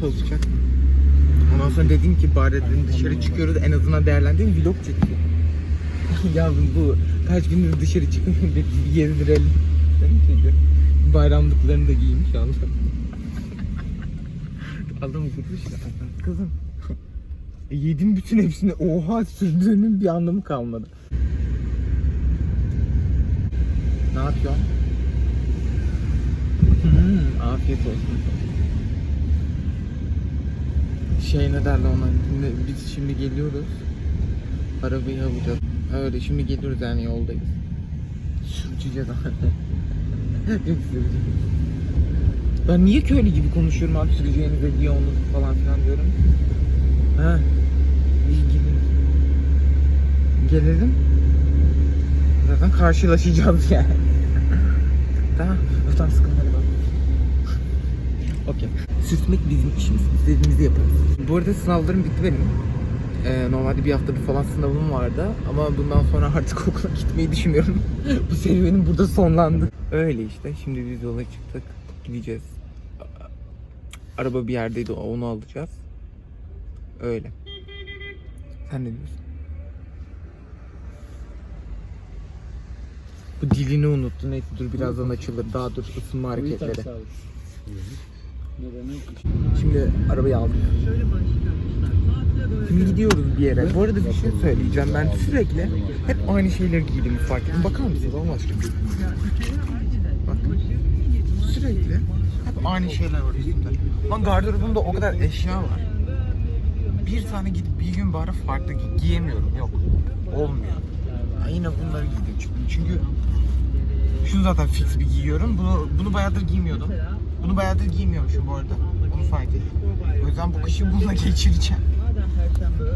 çalışacak. Ondan sonra dedim ki bari dedim dışarı çıkıyoruz en azından değerlendireyim vlog çekeyim. Yavrum bu kaç gündür dışarı çıkmıyor bir, gezdirelim. Bayramlıklarını da giymiş anda. Adam gitmiş ya. Kızım. E, yedim bütün hepsini. Oha sürdüğünün bir anlamı kalmadı. Ne yapıyorsun? Hmm, afiyet olsun. Şey ne derler ona? Şimdi, biz şimdi geliyoruz. Arabayı alacağız. Öyle şimdi geliyoruz yani yoldayız. Süreceğiz abi. Yok süreceğiz. Ben niye köylü gibi konuşuyorum abi süreceğinize diye onu falan filan diyorum. Ha. İyi. Gelelim. Zaten karşılaşacağız yani. tamam. Tamam sıkıntı hadi bak. Okey. Sürtmek bizim işimiz. İstediğimizi yaparız. Bu arada sınavlarım bitti benim. Ee, normalde bir haftadır falan sınavım vardı ama bundan sonra artık okula gitmeyi düşünüyorum. Bu serüvenim burada sonlandı. Öyle işte. Şimdi biz yola çıktık. Gideceğiz. Araba bir yerdeydi onu alacağız. Öyle. Sen ne diyorsun? Bu dilini unuttu. Neyse dur birazdan açılır. Daha dur ısınma hareketleri. Şimdi arabayı aldık. Şimdi gidiyoruz bir yere. Bu arada bir şey söyleyeceğim. Ben sürekli hep aynı şeyleri giydiğimi fark ettim. Bakar mısınız Allah aşkına? Sürekli hep aynı şeyler var üstümde. Lan gardırobumda o kadar eşya var. Bir tane gidip bir gün bari farklı gi- giyemiyorum. Yok. Olmuyor. Ben yine bunları giydim çıktım. Çünkü şunu zaten fix bir giyiyorum. Bunu bunu bayağıdır giymiyordum. Bunu bayağıdır giymiyormuşum bu arada. Onu fark ettim. O yüzden bu kışı bununla geçireceğim.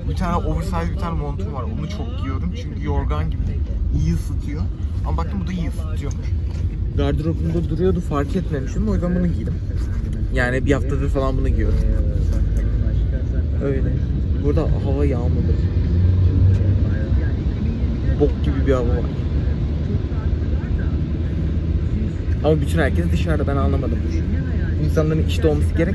Bir tane oversize bir tane montum var. Onu çok giyiyorum çünkü yorgan gibi iyi ısıtıyor. Ama baktım bu da iyi ısıtıyormuş. Gardırobumda duruyordu fark etmemişim. O yüzden bunu giydim. Yani bir haftadır falan bunu giyiyorum. Öyle. Burada hava yağmurlu. Bok gibi bir hava var. Ama bütün herkes dışarıda ben anlamadım. İnsanların işte olması gerek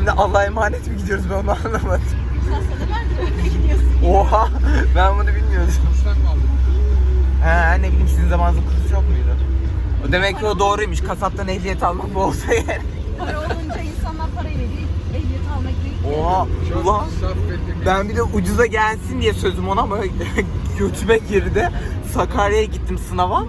şimdi Allah'a emanet mi gidiyoruz ben onu anlamadım. Oha ben bunu bilmiyordum. Kurstan mı aldın? He ne bileyim sizin zamanınızda kurs yok muydu? O demek ki o doğruymuş. Kasaptan ehliyet almak bu olsa yani. Para olunca insanlar parayı veriyor. Ehliyet almak değil. Oha Çok ulan ben bir de ucuza gelsin diye sözüm ona ama götüme girdi. Sakarya'ya gittim sınava.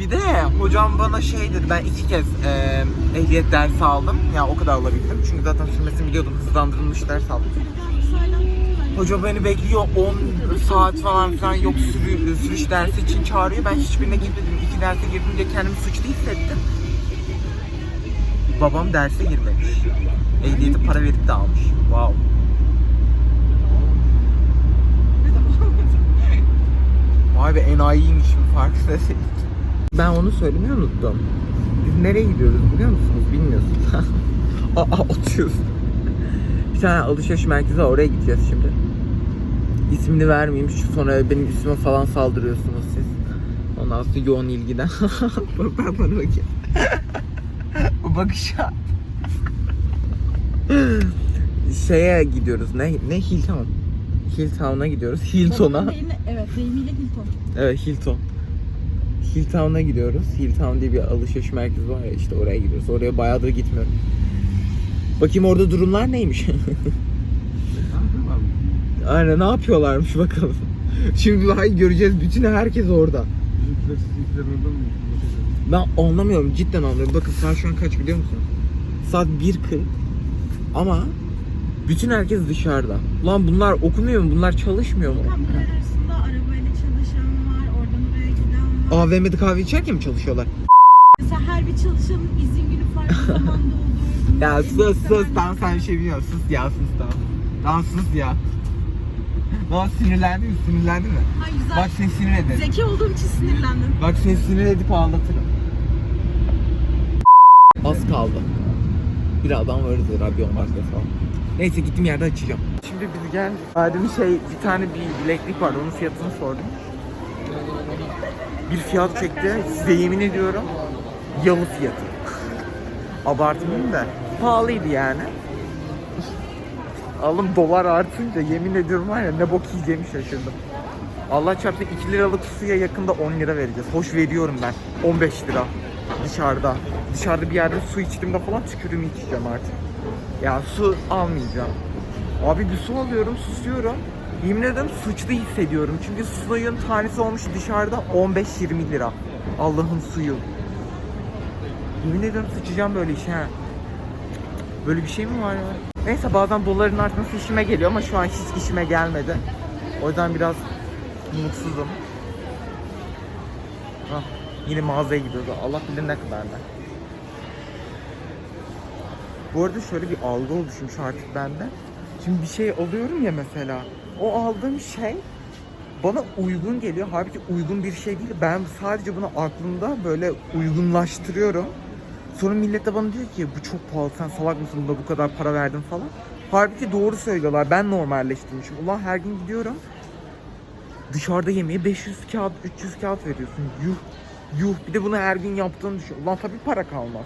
Bir de hocam bana şey dedi ben iki kez e, ehliyet dersi aldım. Yani o kadar alabildim. Çünkü zaten sürmesini biliyordum. Hızlandırılmış ders aldım. Hoca beni bekliyor 10 saat falan filan yok sürü, sürüş dersi için çağırıyor. Ben hiçbirine girmedim. İki derse girdim diye kendimi suçlu hissettim. Babam derse girmemiş. Ehliyeti para verip de almış. Wow. Vay be enayiymişim farkında değil. Ben onu söylemeyi unuttum. Biz nereye gidiyoruz biliyor musunuz? Bilmiyorsunuz. Aa atıyoruz. Bir tane alışveriş merkezi var oraya gideceğiz şimdi. İsmini vermeyeyim şu sonra benim üstüme falan saldırıyorsunuz siz. Ondan sonra yoğun ilgiden. Ben bana bakayım. Bu bakışa. Şeye gidiyoruz. Ne ne Hilltown. Hilltown'a gidiyoruz. Hilton'a. Evet deyimiyle Hilton. Evet Hilton. Hilltown'a gidiyoruz. Hilltown diye bir alışveriş merkezi var ya işte oraya gidiyoruz. Oraya bayağıdır gitmiyorum. Bakayım orada durumlar neymiş. Aynen ne yapıyorlarmış bakalım. Şimdi hayır göreceğiz. Bütün herkes orada. Ben anlamıyorum. Cidden anlamıyorum. Bakın saat şu an kaç biliyor musun? Saat 1.40. Ama bütün herkes dışarıda. Lan bunlar okumuyor mu? Bunlar çalışmıyor mu? Kamplar arasında arabayla çalışan var, oradan oraya giden var. AVM'de kahve içerken mi çalışıyorlar? Mesela her bir çalışanın izin günü farklı zamanda olur. Ya sus sus tamam sen bir şey bilmiyorsun sus ya sus tamam. Tamam sus ya. Lan sinirlendin mi sinirlendin mi? Ay güzel. Bak seni sinir ederim. Zeki olduğum için sinirlendim. Bak seni sinir edip ağlatırım. Az kaldı. Birazdan varız 10 dakika falan. Neyse gittim yerde açacağım. Şimdi biz geldik. Verdiğim şey bir tane bir bileklik vardı onun fiyatını sordum. Bir fiyat çekti. Size yemin ediyorum yalı fiyatı. Abartmayayım da pahalıydı yani. Alım dolar artınca yemin ediyorum var ya ne bok yiyeceğimi şaşırdım. Allah çarpsın 2 liralık suya yakında 10 lira vereceğiz. Hoş veriyorum ben. 15 lira dışarıda. Dışarıda bir yerde su içtiğimde falan tükürüğümü içeceğim artık. Ya su almayacağım. Abi bir su alıyorum, susuyorum. Yemin ederim suçlu hissediyorum. Çünkü suyun tanesi olmuş dışarıda 15-20 lira. Allah'ın suyu. Yemin ederim sıçacağım böyle işe. Böyle bir şey mi var ya? Neyse bazen doların artması işime geliyor ama şu an hiç işime gelmedi. O yüzden biraz mutsuzum. Hah, yine mağazaya gidiyoruz. Allah bilir ne kadar da. Bu arada şöyle bir algı oluşmuş artık bende. Şimdi bir şey alıyorum ya mesela. O aldığım şey bana uygun geliyor. Halbuki uygun bir şey değil. Ben sadece bunu aklımda böyle uygunlaştırıyorum. Sonra millet de bana diyor ki bu çok pahalı sen salak mısın buna bu kadar para verdin falan. Halbuki doğru söylüyorlar. Ben normalleştirmişim. Ulan her gün gidiyorum. Dışarıda yemeğe 500 kağıt, 300 kağıt veriyorsun. Yuh, yuh. Bir de bunu her gün yaptığını düşün. Ulan tabii para kalmaz.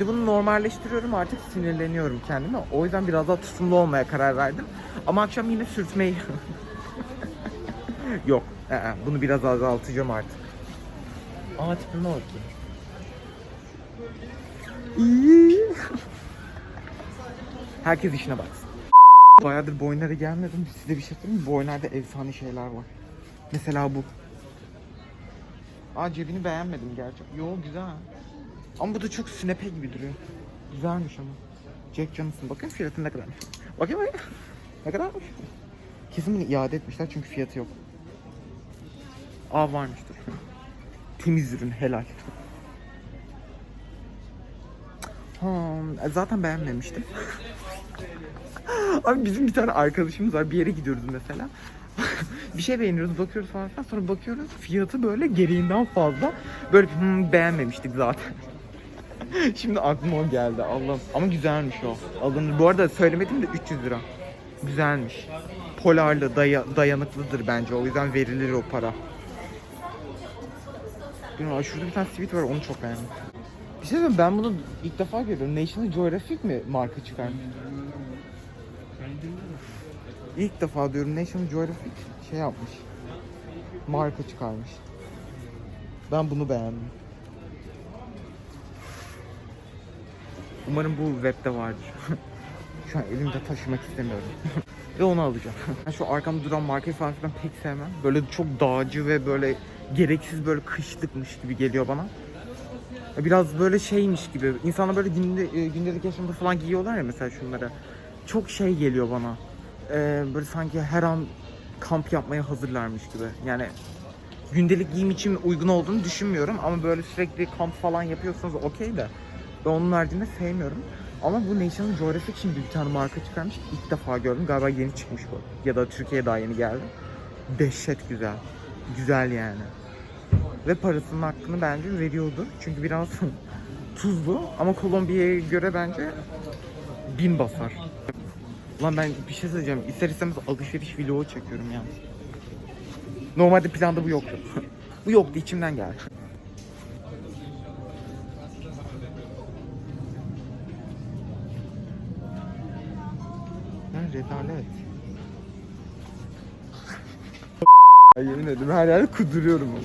Bir de bunu normalleştiriyorum artık sinirleniyorum kendime. O yüzden biraz daha tutumlu olmaya karar verdim. Ama akşam yine sürtmeyi... Yok. ee, bunu biraz azaltacağım artık. Aa tipime bak. İyi. Herkes işine baksın. Bayağıdır Boyner'e gelmedim. Size bir şey söyleyeyim mi? Boyner'de efsane şeyler var. Mesela bu. Aa cebini beğenmedim gerçi. Yo güzel. Ama bu da çok sünepe gibi duruyor. Güzelmiş ama. Jack Johnson. Bakın fiyatı ne kadarmış. Bakayım bakayım. Ne kadarmış? Kesin bunu iade etmişler çünkü fiyatı yok. Aa varmıştır. Temiz ürün helal. Ha, zaten beğenmemiştim. Abi bizim bir tane arkadaşımız var. Bir yere gidiyoruz mesela. bir şey beğeniyoruz, bakıyoruz falan filan. Sonra bakıyoruz fiyatı böyle gereğinden fazla. Böyle hmm, beğenmemiştik zaten. Şimdi aklıma o geldi Allah'ım. Ama güzelmiş o. Alınır. Bu arada söylemedim de 300 lira. Güzelmiş. Polarlı, daya- dayanıklıdır bence. O yüzden verilir o para. Bilmiyorum, şurada bir tane sweet var onu çok beğendim. Bir şey söyleyeyim ben bunu ilk defa görüyorum. National Geographic mi marka çıkarmış? İlk defa diyorum National Geographic şey yapmış. Marka çıkarmış. Ben bunu beğendim. Umarım bu webde vardır. Şu an elimde taşımak istemiyorum. ve onu alacağım. Ben şu arkamda duran markayı falan filan pek sevmem. Böyle çok dağcı ve böyle gereksiz böyle kışlıkmış gibi geliyor bana. Biraz böyle şeymiş gibi. İnsanlar böyle günde, e, gündelik yaşamda falan giyiyorlar ya mesela şunları. Çok şey geliyor bana. Ee, böyle sanki her an kamp yapmaya hazırlarmış gibi. Yani gündelik giyim için uygun olduğunu düşünmüyorum ama böyle sürekli kamp falan yapıyorsanız okey de ben onun haricinde sevmiyorum. Ama bu National Geographic şimdi bir tane marka çıkarmış. İlk defa gördüm. Galiba yeni çıkmış bu. Ya da Türkiye'ye daha yeni geldi. Dehşet güzel. Güzel yani. Ve parasının hakkını bence veriyordu. Çünkü biraz tuzlu ama Kolombiya'ya göre bence bin basar. Lan ben bir şey söyleyeceğim. İster istemez alışveriş vlogu çekiyorum yani. Normalde planda bu yoktu. bu yoktu içimden geldi. Rezalet. Yemin ederim her yerde kuduruyorum ama.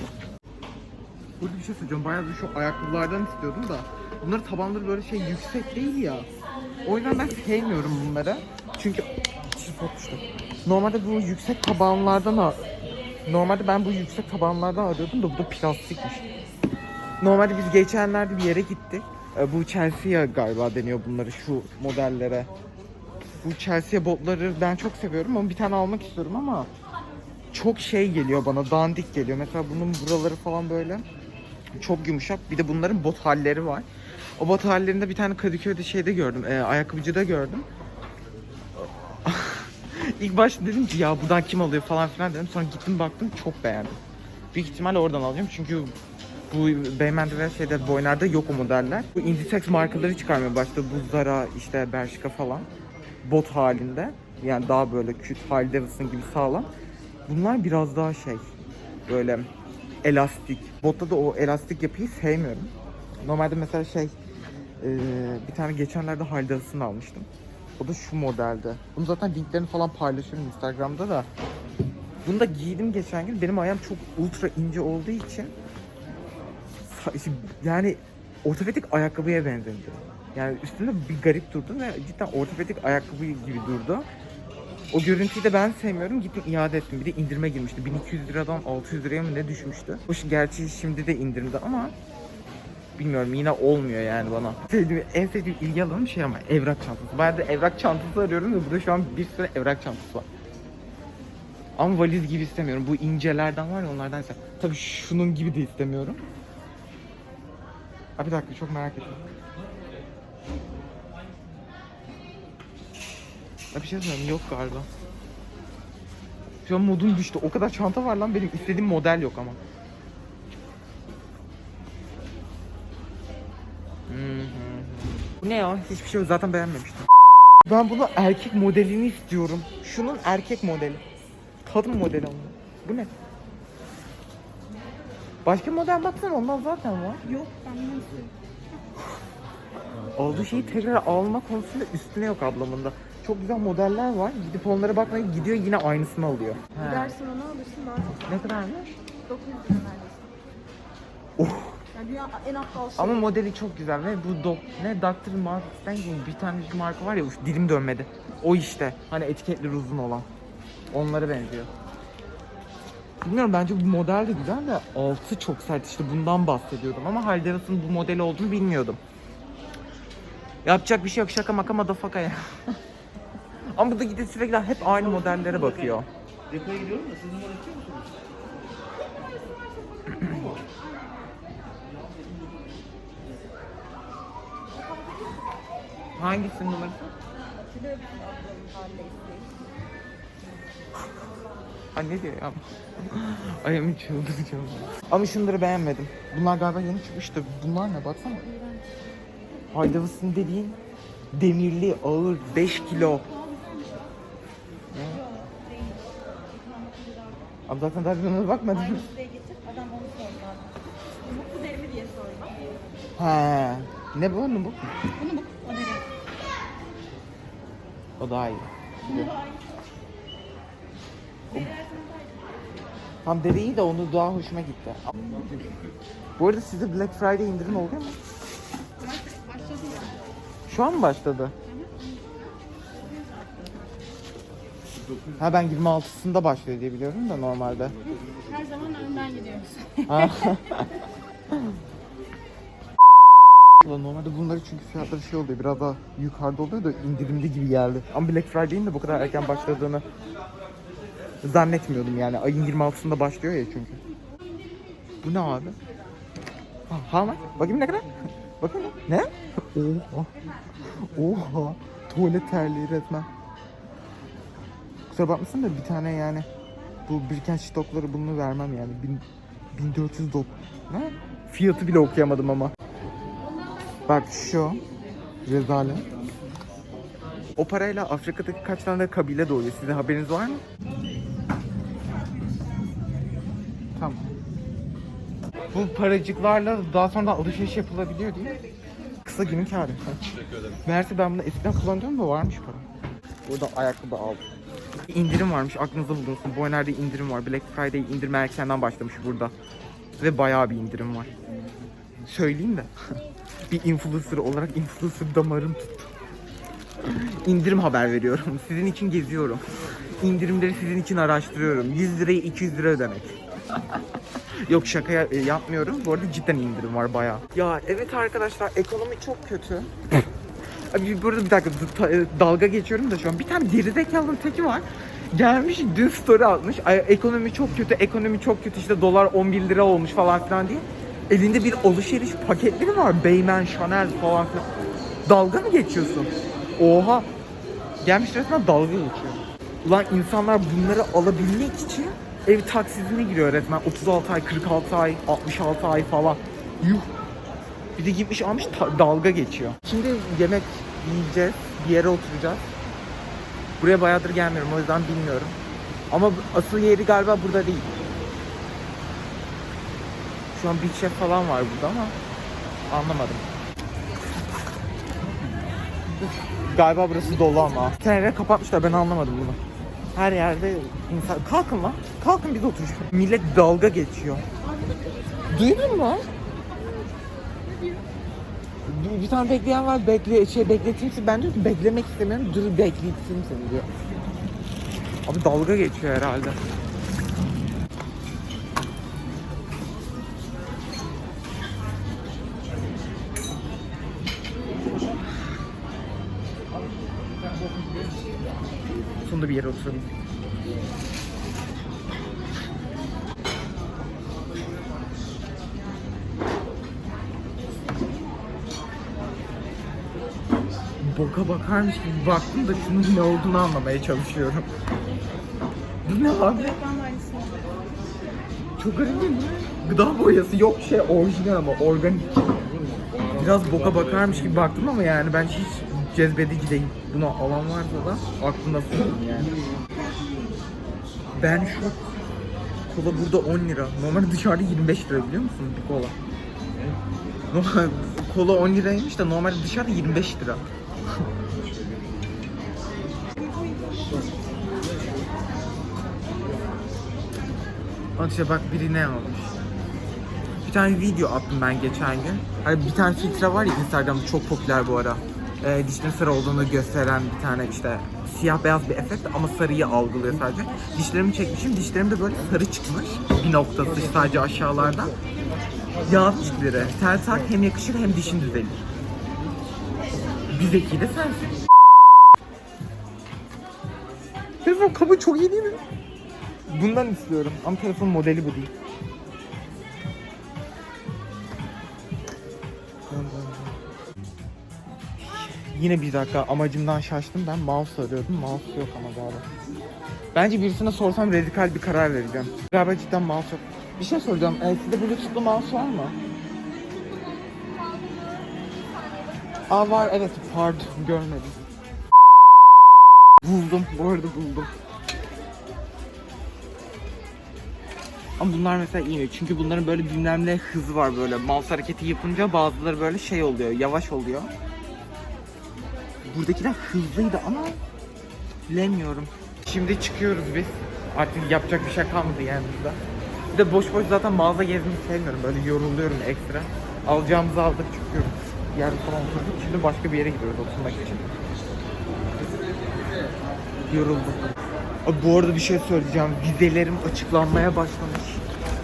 Burada bir şey söyleyeceğim. Bayağı da şu ayakkabılardan istiyordum da. Bunların tabanları böyle şey yüksek değil ya. O yüzden ben sevmiyorum bunları. Çünkü düştü. Normalde bu yüksek tabanlardan a- Normalde ben bu yüksek tabanlardan arıyordum da bu da plastikmiş. Normalde biz geçenlerde bir yere gittik. Ee, Bu Chelsea galiba deniyor bunları şu modellere. Bu Chelsea botları ben çok seviyorum ama bir tane almak istiyorum ama çok şey geliyor bana dandik geliyor. Mesela bunun buraları falan böyle çok yumuşak. Bir de bunların bot halleri var. O bot hallerinde bir tane Kadıköy'de şeyde gördüm. E, ayakkabıcıda gördüm. İlk başta dedim ki ya buradan kim alıyor falan filan dedim. Sonra gittim baktım çok beğendim. Büyük ihtimalle oradan alacağım çünkü bu Beymen'de ve şeyde Boynar'da yok o modeller. Bu Inditex markaları çıkarmaya başladı. Bu Zara işte Bershka falan. Bot halinde. Yani daha böyle küt Harley Davidson gibi sağlam. Bunlar biraz daha şey böyle elastik. Botta da o elastik yapıyı sevmiyorum. Normalde mesela şey e, bir tane geçenlerde Harley Davidson almıştım. O da şu modelde. Bunu zaten linklerini falan paylaşıyorum Instagram'da da. Bunu da giydim geçen gün. Benim ayağım çok ultra ince olduğu için yani ortopedik ayakkabıya benzedi. Yani üstünde bir garip durdu ve cidden ortopedik ayakkabı gibi durdu. O görüntüyü de ben sevmiyorum. Gittim iade ettim. Bir de indirime girmişti. 1200 liradan 600 liraya mı ne düşmüştü. Şi- gerçi şimdi de indirimde ama bilmiyorum yine olmuyor yani bana. Sevdiğim, en sevdiğim ilgi alanım şey ama evrak çantası. Bayağı da evrak çantası arıyorum ve burada şu an bir sürü evrak çantası var. Ama valiz gibi istemiyorum. Bu incelerden var ya onlardan ise. Tabii şunun gibi de istemiyorum. Ha bir dakika çok merak ettim. Ya bir şey söyleyeyim yok galiba. Şu an modum düştü. O kadar çanta var lan benim istediğim model yok ama. Bu ne ya? Hiçbir şey yok. Zaten beğenmemiştim. Ben bunu erkek modelini istiyorum. Şunun erkek modeli. Kadın modeli ama. Bu ne? Başka model baksana ondan zaten var. Yok ben nasıl? Aldığı şeyi tekrar alma konusunda üstüne yok ablamın da. Çok güzel modeller var. Gidip onlara bakmaya gidiyor yine aynısını alıyor. He. Gidersin onu alırsın daha Ne kadarmış? 900 lira neredeyse. Oh. Yani dünya en aptal şey. Ama modeli çok güzel ve bu dok ne Dr. Martens'ten gibi bir tane bir marka var ya uf, dilim dönmedi. O işte. Hani etiketleri uzun olan. Onlara benziyor. Bilmiyorum bence bu model de güzel de altı çok sert işte bundan bahsediyordum ama Harley Davidson'ın bu modeli olduğunu bilmiyordum. Yapacak bir şey yok şaka maka madafaka ya. ama bu da gidip sürekli hep aynı modellere bakıyor. Depoya gidiyorum da siz numara istiyor musunuz? Hangisinin numarası? Ay ne diyor ya? Ay emin çıldıracağım. Ama şunları beğenmedim. Bunlar galiba yeni çıkmıştı. Bunlar ne baksana. Harley Davidson dediğin demirli, ağır, 5 kilo. Abi zaten daha bir ona bakmadım. Aynı getir adam onu sordu. Bu deri mi diye sordu. He. Ne bu? Ne bu? Bu o deri. O daha iyi. Tam dereyi de onu daha hoşuma gitti. Bu arada sizde Black Friday indirim oluyor mu? Şu an mı başladı? Ha ben 26'sında başlıyor diye biliyorum da normalde. Her zaman önden gidiyoruz. Ulan normalde bunları çünkü fiyatları şey oluyor biraz daha yukarıda oluyor da indirimli gibi geldi. Ama Black Friday'in de bu kadar erken başladığını zannetmiyordum yani. Ayın 26'sında başlıyor ya çünkü. Bu ne abi? Ha, ha mı? Bakayım ne kadar? Bakayım ne? Oha. Oha. Tuvalet terliği resmen. Kusura bakmasın da bir tane yani bu biriken stokları bunu vermem yani. Bin, 1400 dolar. Ne? Fiyatı bile okuyamadım ama. Bak şu. Rezalet. O parayla Afrika'daki kaç tane kabile doğuyor. Sizin haberiniz var mı? Bu paracıklarla daha sonra alışveriş yapılabiliyor değil mi? Kısa günün kârı. Meğerse ben bunu eskiden kullanıyordum da varmış para. Burada ayakkabı aldım. İndirim varmış aklınızda bulunsun. Boyner'de indirim var. Black Friday indirme erkenden başlamış burada. Ve bayağı bir indirim var. Söyleyeyim de. bir influencer olarak influencer damarım tuttu. İndirim haber veriyorum. Sizin için geziyorum. İndirimleri sizin için araştırıyorum. 100 lirayı 200 lira ödemek. Yok şaka e, yapmıyorum. Bu arada cidden indirim var bayağı. Ya evet arkadaşlar ekonomi çok kötü. Abi burada bir dakika e, dalga geçiyorum da şu an. Bir tane gerizekalının teki var. Gelmiş dün story atmış. Ay, ekonomi çok kötü, ekonomi çok kötü işte dolar 11 lira olmuş falan filan diye. Elinde bir alışveriş paketleri var. Beymen, Chanel falan filan. Dalga mı geçiyorsun? Oha. Gelmiş resmen dalga geçiyor. Ulan insanlar bunları alabilmek için ev taksitine giriyor resmen. 36 ay, 46 ay, 66 ay falan. Yuh. Bir de gitmiş almış dalga geçiyor. Şimdi yemek yiyeceğiz, bir yere oturacağız. Buraya bayağıdır gelmiyorum o yüzden bilmiyorum. Ama asıl yeri galiba burada değil. Şu an Big Chef falan var burada ama anlamadım. Galiba burası dolu ama. Bir yer kapatmışlar ben anlamadım bunu. Her yerde insan... Kalkın lan. Kalkın biz oturacağız. Millet dalga geçiyor. Duydun mu? Bir, tane bekleyen var. Bekle, şey bekleteyim seni. Ben diyorum beklemek istemiyorum. Dur bekleteyim seni diyor. Abi dalga geçiyor herhalde. Sonunda bir yere oturalım. Boka bakarmış gibi baktım da şunun ne olduğunu anlamaya çalışıyorum. Bu ne abi? Çok garip değil mi? Gıda boyası yok şey orijinal ama organik. Biraz boka bakarmış gibi baktım ama yani ben hiç cezbedici değil. Bunu alan varsa da aklında tutun yani. Ben şu kola burada 10 lira. Normalde dışarıda 25 lira biliyor musunuz bir kola? Normal kola 10 liraymış da normalde dışarıda 25 lira. İşte bak biri ne almış. Bir tane video attım ben geçen gün. Hani bir tane filtre var ya Instagram'da çok popüler bu ara. Ee, dişlerin sarı olduğunu gösteren bir tane işte siyah beyaz bir efekt ama sarıyı algılıyor sadece. Dişlerimi çekmişim. Dişlerim de böyle sarı çıkmış. Bir noktası sadece aşağılarda. Yazmış biri. Tel hem yakışır hem dişin düzelir. Bir zeki de sensin. Telefon kabı çok iyi değil mi? Bundan istiyorum ama telefon modeli bu değil. Yine bir dakika amacımdan şaştım ben mouse arıyordum mouse yok ama galiba. Bence birisine sorsam radikal bir karar vereceğim. Galiba cidden mouse yok. Bir şey soracağım. Ee, sizde bluetoothlu mouse var mı? Aa var evet pardon görmedim. Buldum bu arada buldum. Ama bunlar mesela iyi çünkü bunların böyle bilmem ne hızı var böyle mouse hareketi yapınca bazıları böyle şey oluyor yavaş oluyor. Buradakiler hızlıydı ama bilemiyorum. Şimdi çıkıyoruz biz. Artık yapacak bir şey kalmadı yani burada. Bir de boş boş zaten mağaza gezmeyi sevmiyorum. Böyle yoruluyorum ekstra. Alacağımızı aldık çıkıyoruz. Yerde falan oturduk. Şimdi başka bir yere gidiyoruz oturmak için. Yoruldum. Bu arada bir şey söyleyeceğim. Vizelerim açıklanmaya başlamış.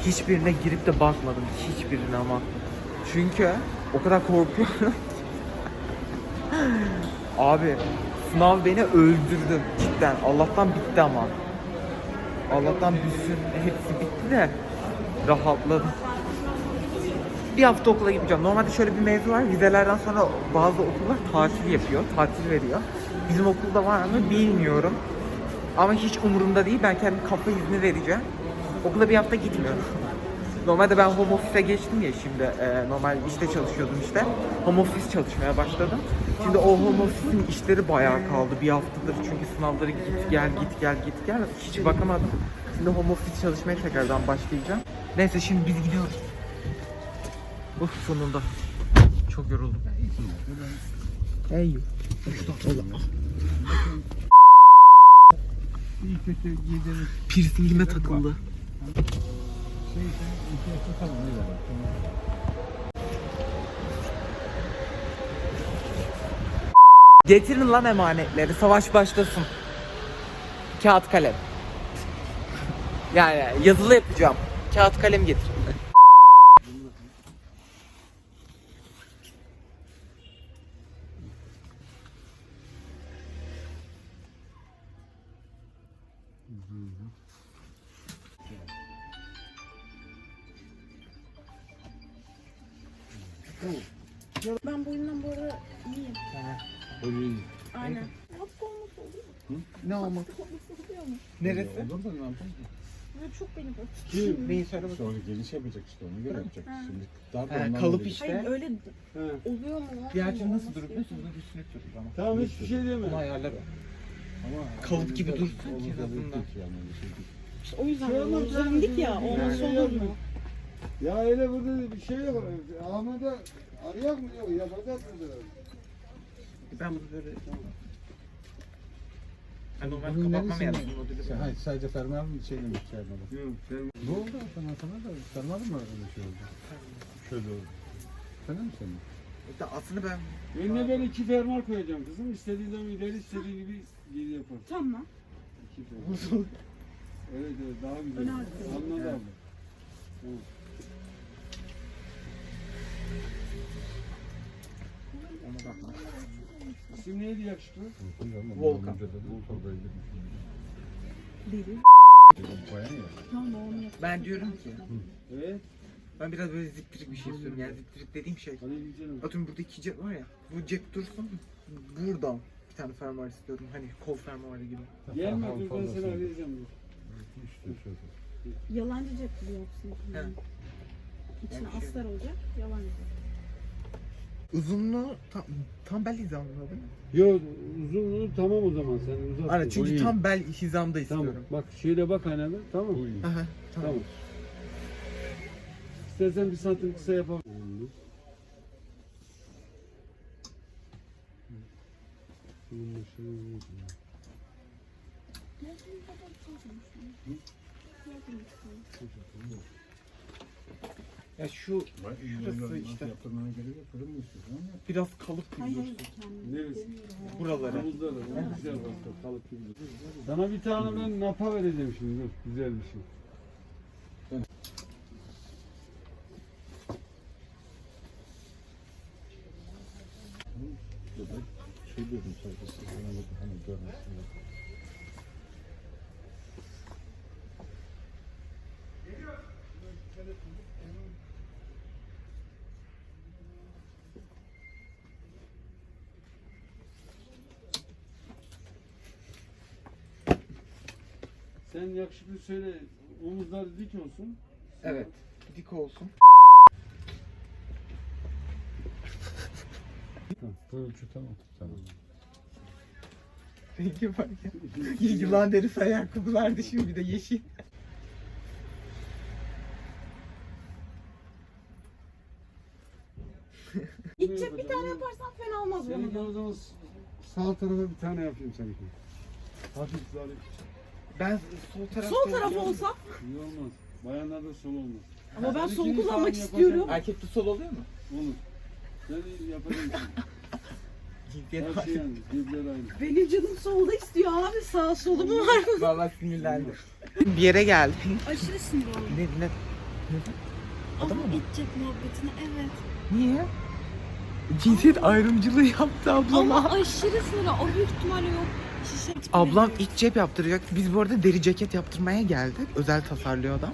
Hiçbirine girip de bakmadım. Hiçbirine ama. Çünkü o kadar korkuyorum. Abi sınav beni öldürdü cidden. Allah'tan bitti ama. Allah'tan bütün hepsi bitti de rahatladım. Bir hafta okula gideceğim. Normalde şöyle bir mevzu var. Vizelerden sonra bazı okullar tatil yapıyor. Tatil veriyor. Bizim okulda var mı bilmiyorum. Ama hiç umurumda değil. Ben kendim kafa izni vereceğim. Okula bir hafta gitmiyorum. Normalde ben home office'e geçtim ya şimdi. e, normal işte çalışıyordum işte. Home office çalışmaya başladım. Şimdi o home office'in işleri bayağı kaldı bir haftadır. Çünkü sınavları git gel git gel git gel. Hiç bakamadım. Şimdi home office çalışmaya tekrardan başlayacağım. Neyse şimdi biz gidiyoruz. Uf sonunda. Çok yoruldum. Hey. iyi kötü giydiğiniz Piercingime takıldı. şey ise ihtiyaçta tamam eyvallah. Tamam. Getirin lan emanetleri. Savaş başlasın. Kağıt kalem. Yani yazılı yapacağım. Kağıt kalem getirin. Ben boyundan bu arada iyiyim. Aynen. Hafif olması oluyor mu? Ne? Hafif olması oluyor mu? Neresi? Olur da ne yapacağız? Böyle çok beni batıyor. Neyi söyle bakayım. Sonra geniş yapacak işte onu göre yapacak. Ha. Şimdi dar He, ondan kalıp dolayı. işte. Hayır öyle He. oluyor mu? lan? Gerçi nasıl Olması durup gerekiyor. nasıl durup üstüne ama. Tamam hiçbir şey deme. Bunu ayarlar o. Ama Kalıp gibi dursun ki en azından. yani öyle şey değil. İşte o yüzden Şey olmaz, öğrendik ya. yani. Olması olur mu? Ya öyle burada bir şey yok. Ahmet'e arayak mı yok? Yapacak mı? Ben bunu böyle... Ben normal Bunun kapatmam neresini- yani. modülü Sen- böyle. Hayır sadece fermuar mı şey demek fermuar? Yok. Sen Ne oldu sana sana da fermuar mı öyle şey oldu? Şöyle oldu. Sana mı senin? İşte aslında ben önüne ben iki fermuar koyacağım kızım. İstediğin zaman ileri istediğin gibi geri yapar. Tamam. İki fermuar. evet evet daha güzel. Öne arkaya. Anladı abla. ona bakma. İsim neydi yakışıklı? Volkan. Yap. Ben diyorum ki Evet. ben biraz böyle ziptirik bir şey istiyorum. Yani ziptirik dediğim şey. Atıyorum burada iki cep var ya. Bu cep dursun. Buradan bir tane fermuar istiyorum. Hani kol fermuarı gibi. Gelme dur ben. İşte şöyle. Yalancı cep gibi yapsın. He. İçine Yani şey- astar olacak. Yalancı cep. Uzunluğu tam, tam bel hizamda değil mi? Yok uzunluğu tamam o zaman sen uzat. Aynen çünkü iyi. tam bel hizamda Tamam istiyorum. bak şöyle bak aynada tamam mı? Aha, tamam. Tamam. İstersen bir santim kısa yapalım. Ya şu şurası işte Yaptırmana gerek yok. Fırın mı istiyorsun? Ama biraz kalıp gibi Hayır. Kendim. Neresi? Da o güzel kalıp gibi. Sana bir tane ben napa vereceğim şimdi dur güzel bir şey. şey diyordum sadece. siz bana bakın, Hani görmesin. Sen yakışıklı söyle omuzları dik olsun. Evet. Dik olsun. Ölçü tamam. Tamam. Rengi var ya. Yılan derisi ayakkabılardı şimdi bir de yeşil. Cep bir tane yaparsan fena olmaz Senin bana. o zaman s- sağ tarafa bir tane yapayım seninki. Hafif zarif. Ben sol tarafta... Sol taraf olsa. İyi olmaz. Bayanlarda sol olmaz. Ama ben Sen sol kullanmak istiyorum. Erkekte sol oluyor mu? Olur. Cinsiyet Her şey aynı. Benim canım solda istiyor abi. Sağ solu mu var? Valla sinirlendim. Bir yere geldim. Aşırı sinir oldum. Ne, ne? Adam Ama mı? iç cep muhabbetine evet. Niye? Cinsiyet ayrımcılığı yaptı ablama. Ama aşırı sinir. O büyük ihtimalle yok. Ablam iç cep yaptıracak. Biz bu arada deri ceket yaptırmaya geldik. Özel tasarlıyor adam.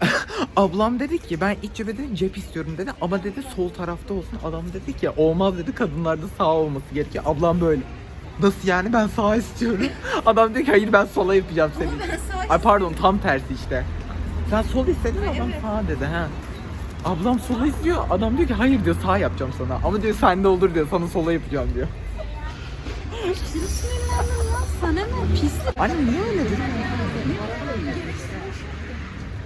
Ablam dedi ki ben iç cebe dedi cep istiyorum dedi ama dedi sol tarafta olsun. Adam dedi ki olmaz dedi kadınlarda sağ olması gerekiyor. Ablam böyle. Nasıl yani ben sağ istiyorum. Adam diyor ki hayır ben sola yapacağım senin. Ama ben sağ Ay pardon tam tersi işte. Sen sol istedin adam sağ dedi ha. Ablam sola istiyor. Adam diyor ki hayır diyor sağ yapacağım sana. Ama diyor sende olur diyor sana sola yapacağım diyor. Aşırı sinirlendim lan. Sana ne? Pislik. Anne niye öyle diyor?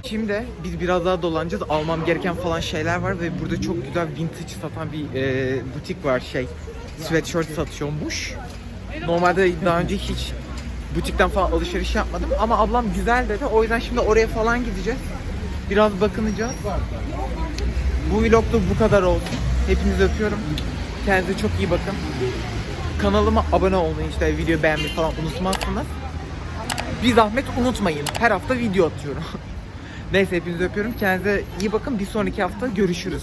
Şimdi biz biraz daha dolanacağız. Almam gereken falan şeyler var ve burada çok güzel vintage satan bir e, butik var şey. Sweatshirt satıyormuş. Normalde daha önce hiç butikten falan alışveriş yapmadım ama ablam güzel dedi. O yüzden şimdi oraya falan gideceğiz. Biraz bakınacağız. Bu vlog da bu kadar olsun. Hepinizi öpüyorum. Kendinize çok iyi bakın. Kanalıma abone olmayı işte video beğenmeyi falan unutmazsınız. Bir zahmet unutmayın. Her hafta video atıyorum. Neyse hepinizi öpüyorum. Kendinize iyi bakın. Bir sonraki hafta görüşürüz.